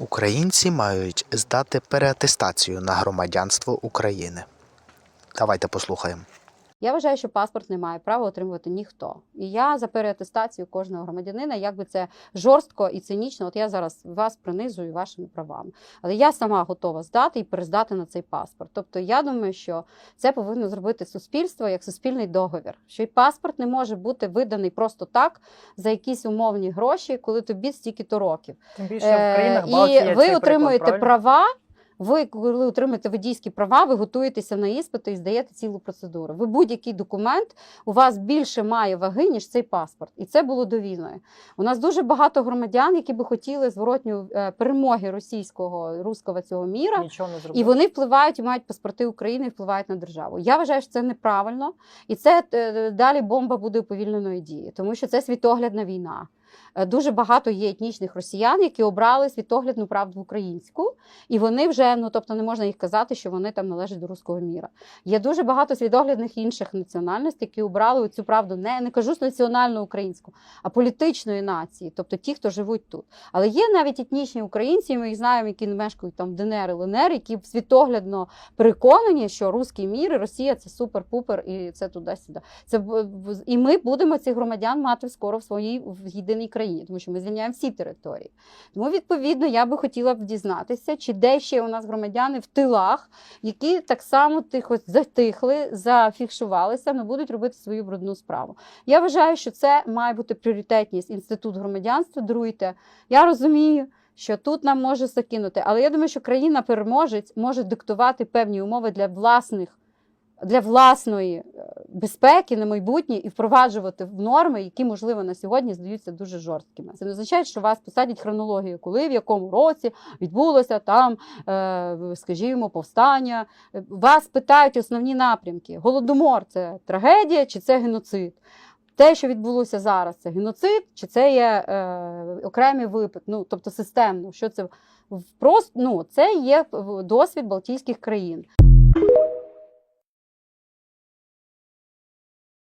Українці мають здати переатестацію на громадянство України. Давайте послухаємо. Я вважаю, що паспорт не має права отримувати ніхто. І я за переатестацію кожного громадянина, як би це жорстко і цинічно, от я зараз вас принизую вашими правами. Але я сама готова здати і перездати на цей паспорт. Тобто я думаю, що це повинно зробити суспільство як суспільний договір. Що і паспорт не може бути виданий просто так за якісь умовні гроші, коли тобі стільки-то років. Тим більше в країнах Е, Балтії І ви отримуєте права. Ви, коли отримаєте водійські права, ви готуєтеся на іспити і здаєте цілу процедуру. Ви будь-який документ у вас більше має ваги, ніж цей паспорт. І це було довільною. У нас дуже багато громадян, які би хотіли зворотню е, перемоги російського руського цього міра. Нічого не зробили. І вони впливають і мають паспорти України і впливають на державу. Я вважаю, що це неправильно, і це е, далі бомба буде уповільненої дії, тому що це світоглядна війна. Е, Дуже багато є етнічних росіян, які обрали світоглядну правду українську, і вони вже ну тобто не можна їх казати, що вони там належать до руського міра. Є дуже багато світоглядних інших національностей, які обрали цю правду не, не кажу національну українську, а політичної нації, тобто ті, хто живуть тут. Але є навіть етнічні українці, ми їх знаємо, які мешкають там ДНР і ЛНР, які світоглядно переконані, що руський мір і Росія це супер-пупер, і це туди-сюди. Це і ми будемо цих громадян мати скоро в своїй в єдиній країні, тому що ми звільняємо всі території. Тому відповідно я би хотіла б дізнатися, чи де ще у нас громадяни в тилах, які так само тихо затихли, зафіксувалися, не будуть робити свою брудну справу. Я вважаю, що це має бути пріоритетність інститут громадянства. Друйте. Я розумію. Що тут нам може закинути, але я думаю, що країна-переможець може диктувати певні умови для власних для власної е, безпеки на майбутнє і впроваджувати в норми, які можливо на сьогодні здаються дуже жорсткими. Це не означає, що вас посадять хронологію, коли в якому році відбулося там, е, скажімо, повстання. Вас питають основні напрямки: голодомор це трагедія чи це геноцид? Те, що відбулося зараз, це геноцид, чи це є е, окремий випадок, ну тобто системно, що це в- просто ну, це є досвід Балтійських країн.